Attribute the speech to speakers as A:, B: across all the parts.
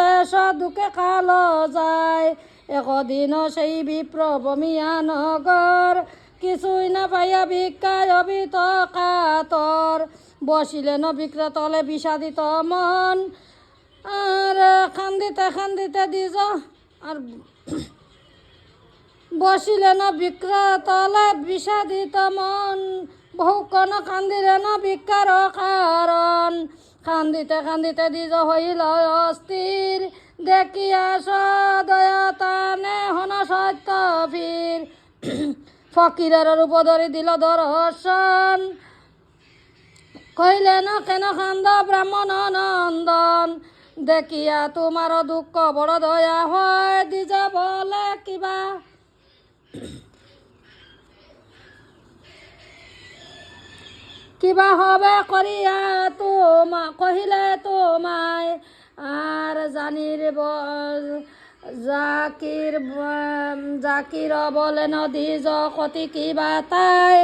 A: Lace দুঃখে খালো যায়। একদিন সেই বিপ্র বমিয়া নগর কিছুই না পাইয়া ভিক্ষায় অবিত কাতর বসিলেন বিক্রেতলে বিষাদিত মন। আর খান্দিতে খান্দিতে দিজ আর বসিলেন বিক্রেতলে বিষাদিত মন। বহু বহুক্ষণ কান্দিলেন ভিক্ষার কারণ কান্দিতে কান্দিতে দিজ হইল অস্থির। দেখিয়া সদয়তানে হন সত্য ফির। ফকিরের রূপ ধরি দিল দর্শন। কহিলেন, কেন কান্দ ব্রাহ্মণ নন্দন? দেখিয়া তোমার দুঃখ বড় দয়া হয়। দিজ বলে কিবা? কিবা হবে করিয়া তোমা, কহিলে তোমায় আর জানির জাকির জাকির বলে, নদী জগতি কিবা তাই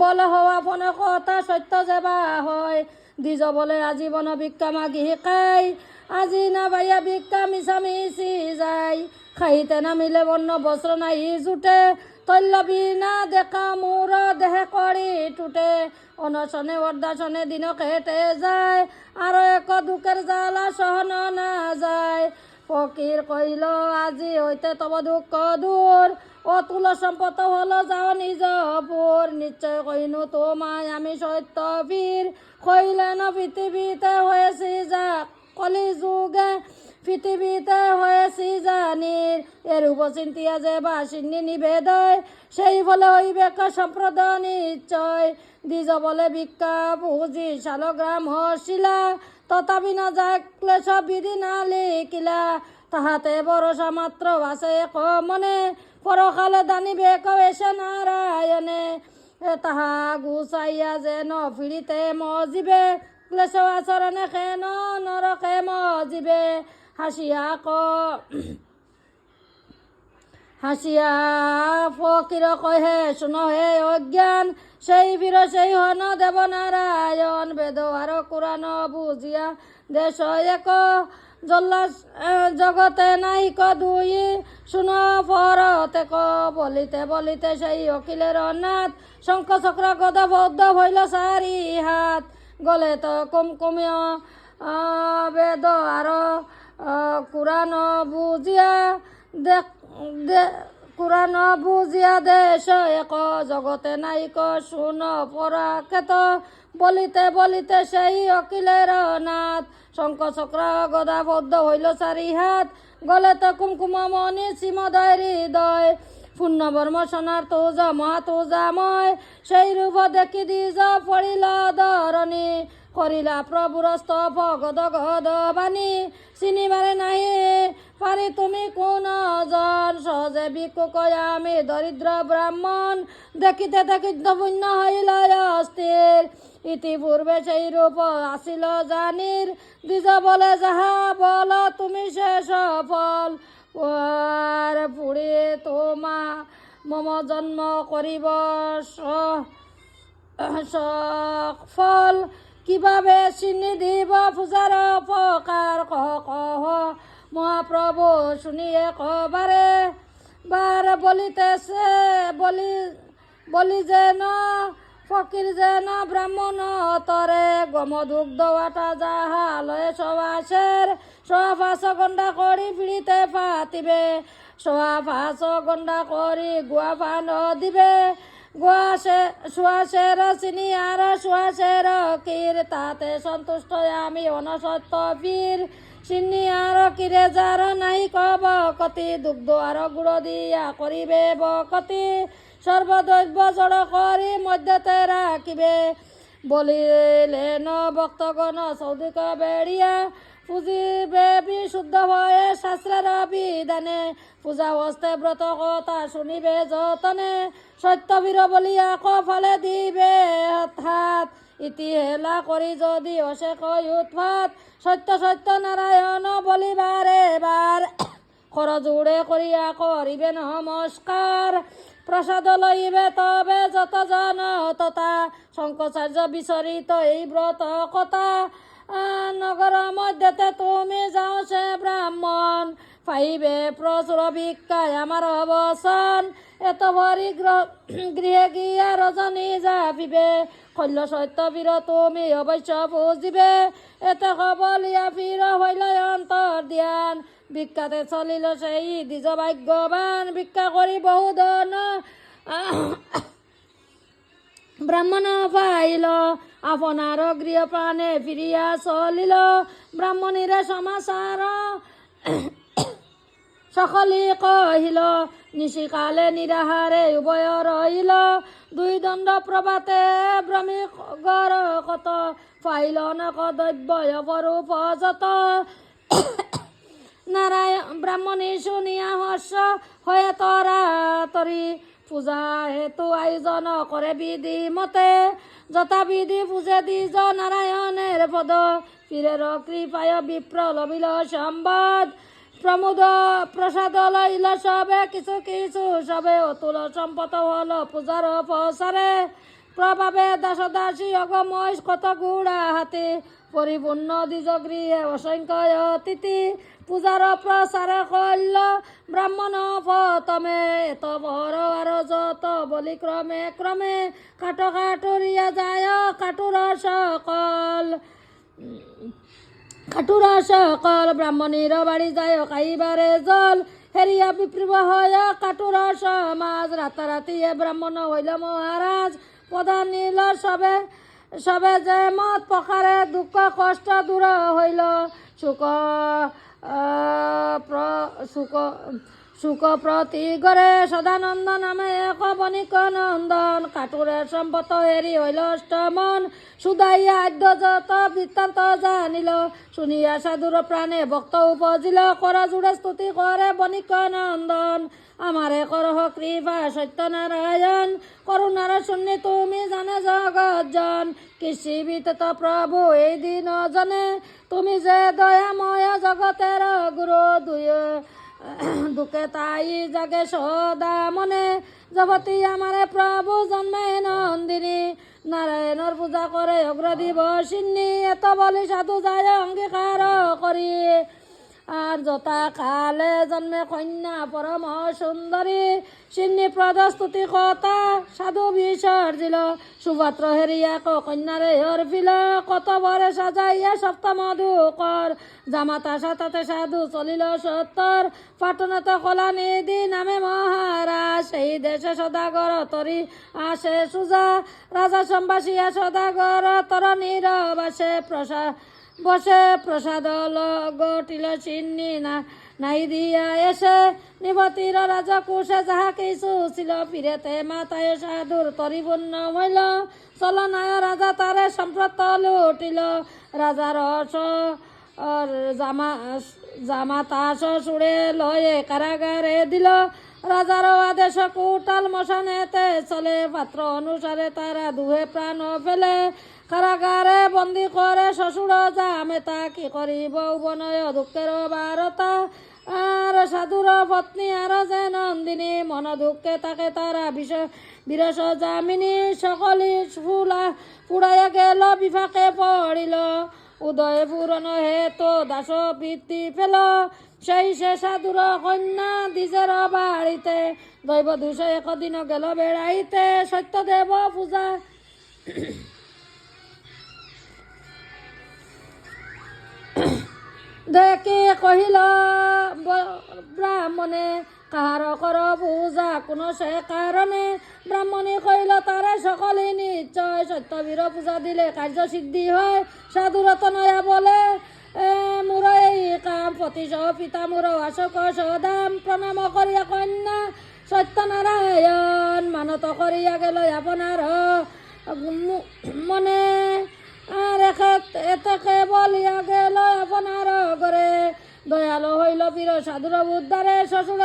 A: বলে হওয়া ফোনে কথা, সত্য যাবা হয়? দিজ বলে আজীবন ভিক্ষা মাগি শিকাই আজি না বাইয়া ভিক্ষা মিছা মিছি যায়। খাইতে নামিলে বন্য বস্ত্র নাই জুটে তল্লবি না দেখা মোর দেহে কৰি টুটে, অনশনে অৰ্দাশনে দিন কেটে যায় আৰু এক দুখের জ্বালা সহন না যায়। ফকির কইল, আজি হইতে তব দুঃখ দূর, অতুল সম্পদ হলো যাও নিজ পুর। নিশ্চয় কইনু তোমায় আমি সত্য বীর, কইলেন পৃথিবীতে হয়েছি যা কলি যুগে পৃথিবীতে হয়েছি জানির এর উপচিন্তিয়া যে বাসিনী নিবেদয়, সেই ফলে হইবে সম্প্রদ নিশ্চয়। দ্বিজ বলে ভিক্ষা পুঁজি শালগ্রাম হসিলা তথাপি না যাক ক্লেশ বিধি না লিখিলা। তাহাতে ভরসা মাত্র আছে এক মনে, পরকালে দানিবে কয়েছে নারায়ণে। তাহা গুচাইয়া যেন ফিরিতে মজিবে, ক্লেশ আচরণে খেন নরকে মজিবে। হাসিয়া ক হাসিয়া ফকির কহে, শুন হে অজ্ঞান, সেই বীর, সেই হন দেব বেদ আর কোরআন বুঝিয়া দেশ এক। জল্লা জগতে নাই ক দুই শুন পরতে ক, বলিতে বলিতে সেই অখিলের নাথ শঙ্খ চক্র গদা বৌদ্ধ হইল চারি হাত। গলে তো কুমকুমিয় বেদ আর কোরআন বুঝিয়া দেখ দে, কোরআন বুঝিয়া দেশ এক জগতে নাইক শুন পরা কেত বলিতে বলিতে সেই অকিলের নাথ। শঙ্খ চক্র গদা বদ্ধ হইল চারি হাত। গলে তো কুমকুম মণি সীমদয় হৃদয়। পূর্ণ বর্ম সোনার তোজা, মহা তোজাময়। সেই রূপ দেখি দিজ পড়িল ধরণী। করিলা প্রভুর স্তব গদ গদ বাণী চিনিবারে নাহি, পারি তুমি কোন জন, সহজে ভিক্ষু কয় আমি দরিদ্র ব্রাহ্মণ। দেখিতে দেখিতে পুণ্য হইল অস্থির, ইতিপূর্বে সেই রূপ আসিল জানির। দ্বিজ বলে, যাহা বল, তুমি সে সফল। পুড়ে তোমা, মম জন্ম করিব স- ফল কীভাবে চিনি দিব পূজাৰ অপকাৰ কহ মহাপ্ৰভু শুনিয়ে কবাৰে বাৰ বলিতেছে, বলি বলি যেন, ফকির যেন ব্রাহ্মণ তরে। গম দুগ্ধ আটা যাহা লয়ে সবাসের সোয়া ফাঁস গন্ডা করি পিড়িতে পাতিবে সোয়া ফাঁস গন্ডা করি গুয়া পান দিবে চিনি আর সুয়াশের কীর তাতে সন্তুষ্ট আমি অনসত্য বীর। চিনি আর কিরে যার নাই কব কতি দুগ্ধ আর গুড় দিয়া করিবে বকতি সর্বদৈব্য জড় কৰি মধ্যতে ৰাখিবে। বলিলেন ভক্তগণ চৌদিক বেৰিয়া পুজিবে বিশুদ্ধ ভয়ে শাস্ত্রের বিধানে পূজা হস্তে ব্রত কথা শুনিবে যতনে সত্যবীর বলিয়া কফালে দিবে হাত ইতি হেলা কৰি যদি কয় উৎপাত সত্য সত্য নারায়ণ বলিবারে বাৰ খৰজোৰে কৰিয়া কৰিবে নমস্কাৰ প্ৰসাদ লইবে তবে যত জন তথা। শংকচাৰ্য বিচৰিত এই ব্ৰত কথা আহ, নগৰ মধ্যতে তুমি যাওঁ সে পাইবে প্রচুর ভিক্ষায় আমার অবসান। এত ভরি গৃহে গিয়া রজনী যাবিবে শল্য সত্য বীর তুমি অবশ্য বুজিবে এতে কবলিয়া ফির হইল অন্তর ধ্যান। ভিক্ষাতে চলিল সেই দ্বিজ ভাগ্যবান। ভিক্ষা করি বহু ধন। ব্রাহ্মণ পাইল। আপনার গৃহ প্রাণে ফিরিয়া চলিল। ব্রাহ্মণীরে সমাচার। সকলে কহিল, নিশিকালে নিরাহারে উভয় রহিল। দুই দণ্ড প্রভাতে ভ্রমী গর কত, পাইল ন কদব্য অপরূপ যত। নারায়ণ ব্রাহ্মণী শুনিয়া হর্ষ হয়ে তরা পূজা হেতু আয়োজন করে বিধি মতে যথাবিধি পূজে দিজ নারায়ণের পদ। ফিরের কৃপায় বিপ্র লবিল সম্বাদ। প্রমোদ, প্রসাদ লইল সবে, কিছু কিছু সবে অতুল সম্পদ হল পূজার প্রসারে প্রভাবে দাস দাসী অগময় কত গুড়া হাতে, পরিপূর্ণ দ্বিজ গৃহে অসংখ্য অতিথি। পূজার প্রসারে কল্য ব্রাহ্মণ প্রথমে, এত বড় আর যত বলি ক্রমে ক্রমে কাটো কাটুরিয়া যায় কাটুর সকল। কাটুরা সকল ব্রাহ্মণীর বাড়ি যায় খাইবারে জল। হেরিয়া বিপ্রব হয় কাটুর সমাজ রাতারাতি এ ব্রাহ্মণ হইল মহারাজ প্রধান নীল সবে সবে যে মত প্রকারে দুঃখ কষ্ট দূর হইল। সুখ সুখ সুখ প্রতি গরে সদানন্দ নামে এক বণিক নন্দন কাটুরের সম্পত হেরি হইল অষ্টমন। সুদাইয়া আদ্য যত বৃত্তান্ত জানিল। শুনিয়া সাধুর প্রাণে ভক্ত উপজিল। কর জুড়ে স্তুতি করে বণিক নন্দন আমারে করহ কৃপা সত্যনারায়ণ। করুণার শূন্য তুমি জানে জগৎজন কৃষি বিতত প্রভু এই দিন জনে। তুমি যে দয়াময় জগতের গুরু দুই দুঃখে তাই জাগে সদা মনে জগতি আমারে প্রভু জন্মে নন্দিনী। নারায়ণর পূজা করে অগ্রদিব সিন্নি, এত বলি সাধু যায় অঙ্গীকার করি আর যথা কালে জন্মে কন্যা পরম সুন্দরী, সিন্নি প্রদস্তুতি কথা সাধু বিসর্জিল। সুভদ্র হেরিয়াক কন্যারে হরফিল কত বরে সাজাইয়া সপ্তম দুকর জামাতা সাতাতে সাধু চলিল সত্তর পাটনত কলা নিধি নামে মহারাজ সেই দেশে সদাগর তরি আসে সুজা রাজা সম্বাসিয়া সদাগর তর নীরবাসে প্রসা বসে প্রসাদ গটিল চিন্নি না, নাই দিয়া এসে নিবতির রাজা কুশে যাহা কিছু ছিল ফিরেতে মাতায় সাধুর তরিপূর্ণ হইল। চলনায় রাজা তারে সম্প্রত লুটিল। রাজার অস জামা জামাতা শ্বশুরে লয়ে কারাগারে দিল। রাজার আদেশ কুটাল মশানেতে চলে, পাত্র অনুসারে তারা দুহে প্রাণ ফেলে। কারাগারে বন্দি করে শ্বশুর জামে তা কি করিব? বনয় দুঃখের বারতা। আর সাধুর পত্নী আর যে নন্দিনী, মন দুঃখে তাকে তারা বিষ বিরস জামিনী সকলি ফুলা পুড়াইয়া গেল বিভাকে পড়িল। উদয় পূরণ হেতু দাস বৃত্তি পেল সেই সে সাধুর কন্যা দিজের বাড়িতে। দৈব দুশো একদিন গেল বেড়াইতে, সত্যদেব পূজা দেখে কহিল ব্রাহ্মণে, কাহার কর পূজা? কোনো সে কারণে? ব্রাহ্মণে কহিল, তারে সকলে নিশ্চয় সত্যবীর পূজা দিলে কার্য সিদ্ধি হয়। সাধুরত নয়া বলে মোর এই কাম পতি সহ পিতা মোর অশোক সদাম। প্ৰণাম করিয়া কন্যা সত্যনারায়ণ। মানত করিয়া গেল আপনার মনে আর এতেকে বলিয়া গেল আপনার ঘরে দয়ালু হইল বীর সাধুর উদ্ধারে, শ্বশুর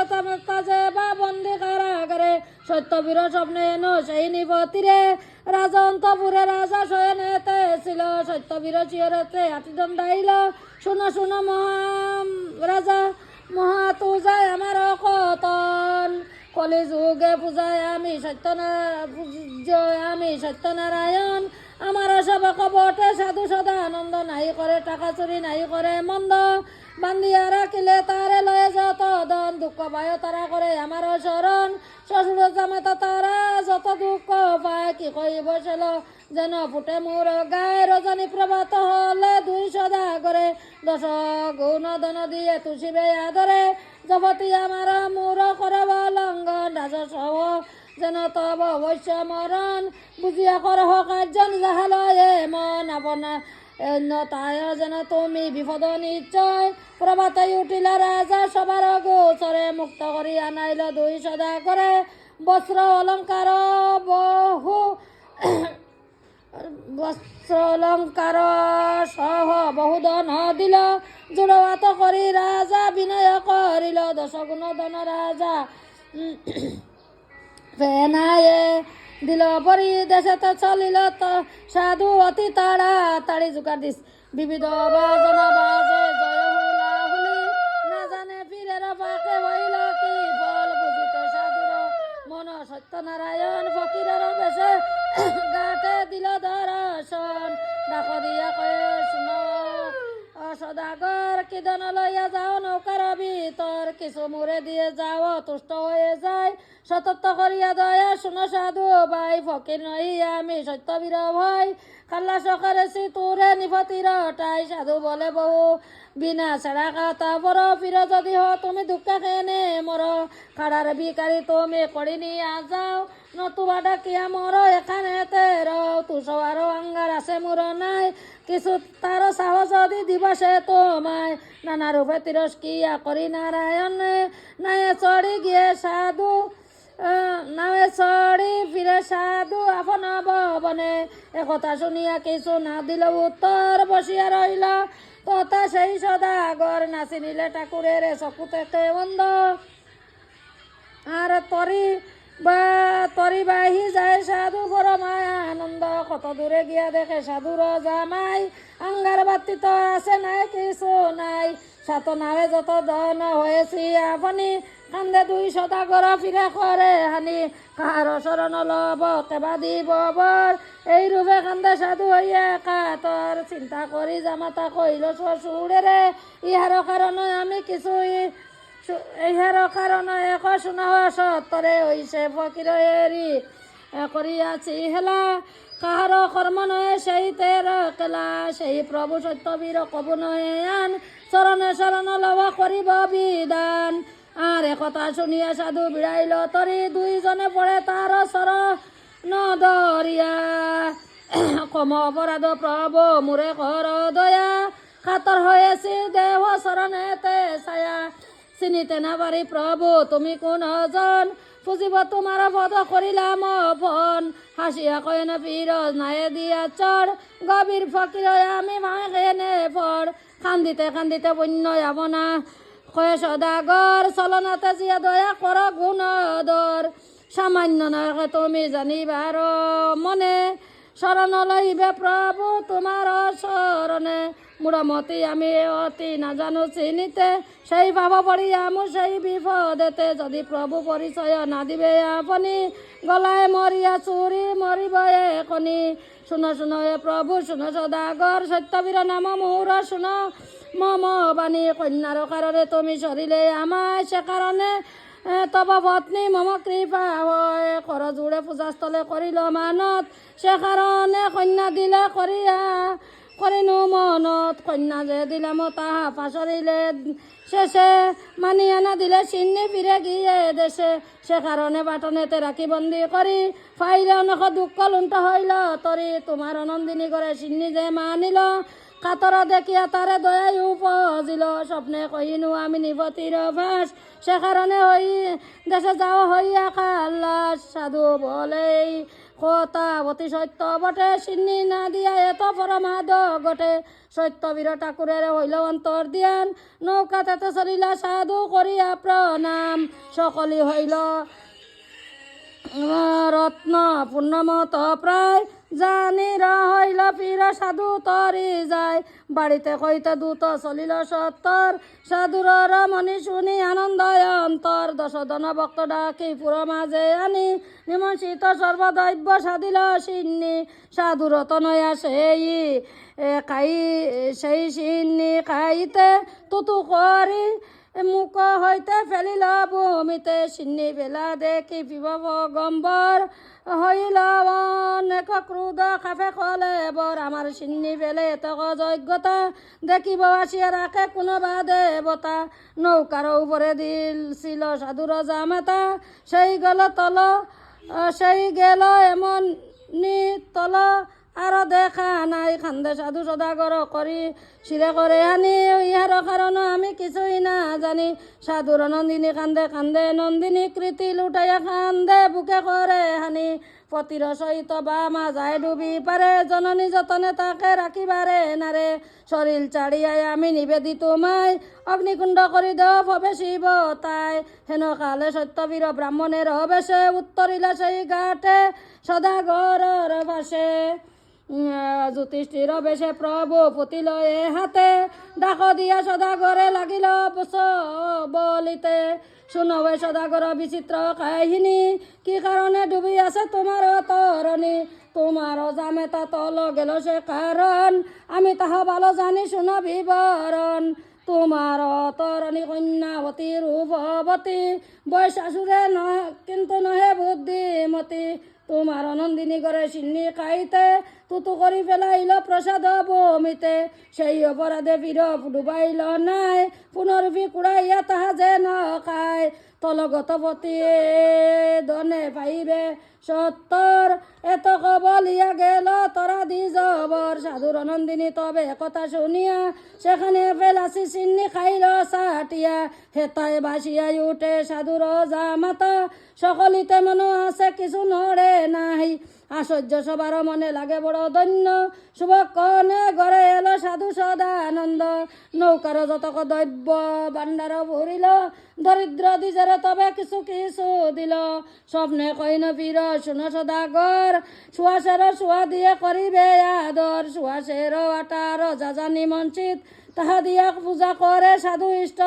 A: কাজে বা বন্দি কারাগারে। সত্য বীর স্বপ্নে এনো সেই নিপতিরে রাজা অন্তপুরে রাজা শয়নেতে ছিল। সত্য বীর চিয়রেতে হাতি দণ্ডাইল। শুনো শুনো মহা রাজা, মহা তু যায় আমার কতন কলি যুগে পূজায় আমি সত্যনারায়ণ আমি সত্যনারায়ণ। আমার সেবক বটে সাধু সদা আনন্দ, নাই করে টাকা চুরি, নাই করে মন্দ। বান্দিয়া রাখিলে তারে লয়ে যত দন দুঃখ পায় তারা করে আমার শরণ শ্বশুর জামাতা তারা যত দুঃখ পায়, কি কই বসেল যেন ফুটে মোর গায়ে রজনী প্রভাত করে দশ, গুণ দন দিয়ে তুষিবে আদরে। জপতি আমার মোর করব লঙ্ঘন রাজ সহ যেন তব অবশ্য মরণ। বুঝিয়া করহ কার্যন যাহালয়ে মন, আপনা অন্যতায় যেন তুমি বিপদ নিশ্চয়। প্রভাতে উঠিলা রাজা সবার গোচরে, মুক্ত করি আনাইল দুই সদা করে। বস্ত্র অলঙ্কার বহু বস্ত্র অলঙ্কার সহ বহু ধন দিল জোড়াত কৰি রাজা, বিনয় করিল দশ গুণ ধন রাজা। ফেনায়ে দিল পরি দেশে তো চলিল তো, সাধু অতি তাড়া তাড়ি জোগাৰ দিছ। বিবিধ বাজনা বাজে, জয় হুলা হুলি না জানে পীরের পাকে হইল কি ফল, বুঝিত সাধুর মন সত্যনারায়ণ ফকিরের বেশে। দিল দর্শন। ডাক দিয়া কয়ে, শুন সদাগর কিদন লইয়া যাও, নৌকার ভিতর। কিছু মুড়ে দিয়ে যাও, তুষ্ট হয়ে যায় সতর্ক করিয়া দয়া, শুনো সাধু ভাই, ফকির নই আমি সত্যবীর ভাই কাল্লা সকারেছি তোরে নিপতির টাই, সাধু বলে বহু। বিনা ছাড়া কাতা বড় ফির যদি হ তুমি দুঃখা খেনে মর। খাড়ার বিকারি তুমি করি নিয়া যাও নতুবা ডাকিয়া মর এখানে তের, তুষার আঙ্গার আছে মোর নাই। কিছু তার সাহস যদি দিবসে তোমায়। নানা রূপে তিরস্কিয়া করি নারায়ণে। নাই চড়ি গিয়ে সাধু নামে চড়ি ফিরে সাধু আপন ভবনে। একথা শুনিয়া কিছু না দিল উত্তর, বসিয়া রইল। তথা সেই সদাগর নাচি নিলে ঠাকুরের চকুতে বন্ধ। আর তরি বা তরি বাহি যায় সাধু পরমায় আনন্দ কত দূরে গিয়া দেখে সাধুর জামাই আঙ্গার বাতি তো আছে নাই, কিছু নাই। সাত নামে যত ধন হয়েছি আপনি, কান্দে দুই সদাগর ফিরে করে হানি। কাহার শরণ লব, কেবা দিব বর। এই রূপে কান্দে সাধু হইয়া কাতর চিন্তা করি জামাতা কইল শ্বশুরেরে। ইহার কারণে আমি কিছুই ইহার কারণে এক শুনা সত্তরে হইছে ফকির এরি করিয়াছি হেলা। কাহার কর্ম নহে সেই তের কেলা, সেই প্রভু সত্যবীর কবু নহে আন। চরণে শরণ লভ করিব বিদান আর একথা শুনিয়া সাধু বিড়াইল, তরি দুইজনে পড়ে তার শরণ দরিয়া কম অপরাধ প্রভু মোরে কর দয়া। কাতর হয়েছি দেহ শরণেতে ছায়া। চিনিতে না পারি প্রভু, তুমি কোন জন? পুজিব তোমার পদ করিলাম ফোন হাসিয়া কয় না পীর নায়ে দিয়া চড় গভীর ফকির আমি ভাঙে নে পড় কান্দিতে কান্দিতে বন্য যাব না। কয়ে, সদাগর, চলনাতে জিয়া দয়া কর গুণ দর সামান্য নয় তুমি জানিবার মনে। শরণ লইবে প্রভু তোমার শরণে। মুড়মতি আমি অতি নাজানো চিনিতে। সেই ভাব পড়িয়া মু সেই বিপদেতে। যদি প্রভু পরিচয় না দিবে আপনি, গলায় মরিয়া চুরি মরিব এখনি। শুনো শুনো এ প্রভু, শুনো সদাগর, সত্যবীর নাম মোর শুনো, মম বাণী কন্যার কারণে তুমি সরিলে আমায় সে কারণে। তব পত্নী মম কৃপা হয়। কৰ জোৰে পূজাস্থলে কৰিল মানত। সে কাৰণে কন্যা দিলে কৰিয়া কৰিনো মনত। কন্যা যে দিলে মই তাহা পাচৰিলে। শেষে মানি আনা দিলে চিন্নি ফিরে গিয়ে দেশে। সে কারণে বাটনেতে রাখি বন্দি করি ফাইলে অনখ দুঃখ লুণ্ঠ হইল তরি তোমার নন্দিনী করে চিন্নি যে মানিল। কাতর দেখিয়া তারে দয়াই উপজিল। স্বপ্নে কহিনু, আমি নিপতির ভাস সে কারণে হই দেশে যাও হইয়া খাল্লাস সাধু বলেই কথা অতি সত্য বটে। চিন্নি না দিয়া এত পরমাদ গটে। সত্যবীর ঠাকুরের হইল অন্তর দিয়ান নৌকাতে চলিলা সাধু করিয়া প্রণাম সকলি হইল রত্ন পূর্ণমত প্রায় জানি রহইল পীর সাধু তরি যায়। বাড়িতে কইতে দূত চলিল সত্তর। সাধুর রমণি শুনি আনন্দ অন্তর। দশ দন ভক্ত ডাকি পুর মাঝে আনি। নিমন্ত্রিত সর্বদৈব্য সাধিল সিন্নি। সাধুর তনয়া সেই খাই সেই সিন্নি খাইতে তুতু করি। মুখ হইতে ফেলিল, ভূমিতে সিন্নি বেলা দেখি বিভব গম্বর। হইল অনেক ক্রুদ খাফে কলে বর আমার সিন্নি বেলে তক যোগ্যতা দেখিব, আসিয়া রাখে কোনোবা দেবতা। নৌকার উপরে দিল ছিল সাধুর জামাতা। সেই গেল তল সেই গেল এমন নি তল আর দেখা নাই, খান্দে সাধু সদাগর করি শিরে করে আনি, ইহার কারণ আমি কিছুই না জানি। সাধুর নন্দিনী কান্দে কান্দে নন্দিনী কৃতি লুটাইয়া কান্দে বুকে করে হানি পতির সহিত বামা যায় ডুবি পারে জননী যতনে তাকে রাখিবারে নারে শরীর চাড়িয়াই আমি নিবেদিত মাই, অগ্নিকুণ্ড দেও ভবে শিৱ তাই। হেন কালে সত্যবীৰ ব্ৰাহ্মণের বেশে উত্তরিলা সেই ঘাটে, সদাগৰৰ বাসে জ্যোতিষ্ঠির বেশে প্রভু পুতিল এ হাতে ডাক দিয়া সদাগরে লাগিল বস বলিতে। শুনবে সদাগর বিচিত্র কাহিনী। কি কারণে ডুবি আছে তোমার তরণী? তোমার জামে তল গেল সে কারণ। আমি তাহা ভালো জানি, শুন বিবরণ। তোমার তরণী কন্যাবতী, রূপবতী বৈশাশুরে নয় কিন্তু নহে বুদ্ধিমতী। তোমার অনন্দিনী করে সিন্নি খাইতে, তুতু করি পেলাইল প্রসাদ বমিতে। সেই অপরাধে বীৰ ডুবাইল নাই, পুনর্বি কুড়াইয়া তাহা যে নখায় তলগতপতিয়ে দনে পাইবে সত্তর। এত কবলিয়া গেল, তোরা দি জবর। সাধুর নন্দিনী তবে কথা শুনিয়া সেখানে ফেলাসি সিন্নি খাইল সাটিয়া। হেতায় বাসিয়াই উঠে সাধুর জামাতা। সকলিতে মনো আছে, কিছু নড়ে নাই। আশ্চর্য সবার মনে লাগে বড় দৈন্য শুভক্ষণে গড়ে এলো সাধু সদানন্দ। নৌকার যতক দৈব্য ভাণ্ডার ভরিল, দরিদ্র দিজের তবে কিছু কিছু দিল। স্বপ্নে কইন বীর, শুন সদাগর সুয়াসের সুয়া দিয়ে করিবে আদর। সুয়াসের আটার যাজানি মঞ্চিত, তাহা দিয়া পূজা করে সাধু ইষ্ট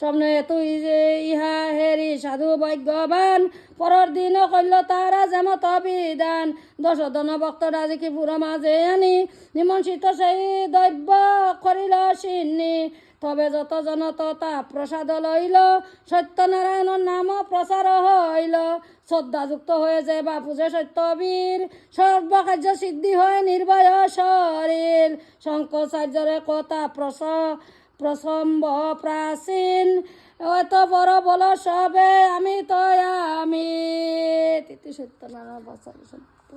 A: স্বপ্নে তুই যে ইহা হেৰি সাধু ভাগ্যবান পৰৰ দিন কল্য তাৰা যেমত বিধান দশ দন ভক্ত ৰাজিকি পুৰ মাজে আনি? নিমন্ত্ৰিত সেই দৈব্য কৰিল চিন্নি তবে যত জন তথা প্রসাদ লইল, সত্যনারায়ণর নাম প্রচার হইল। শ্রদ্ধাযুক্ত হয়েছে বা পূজে সত্যবীর, সর্বকার্য সিদ্ধি হয় নির্ভয় শরীর। শঙ্করাচার্যরে কথা প্রস প্রসম্ভ প্রাচীন। অত বড় বল সবে আমি তো আমি। তিতি নানা বছর সত্য।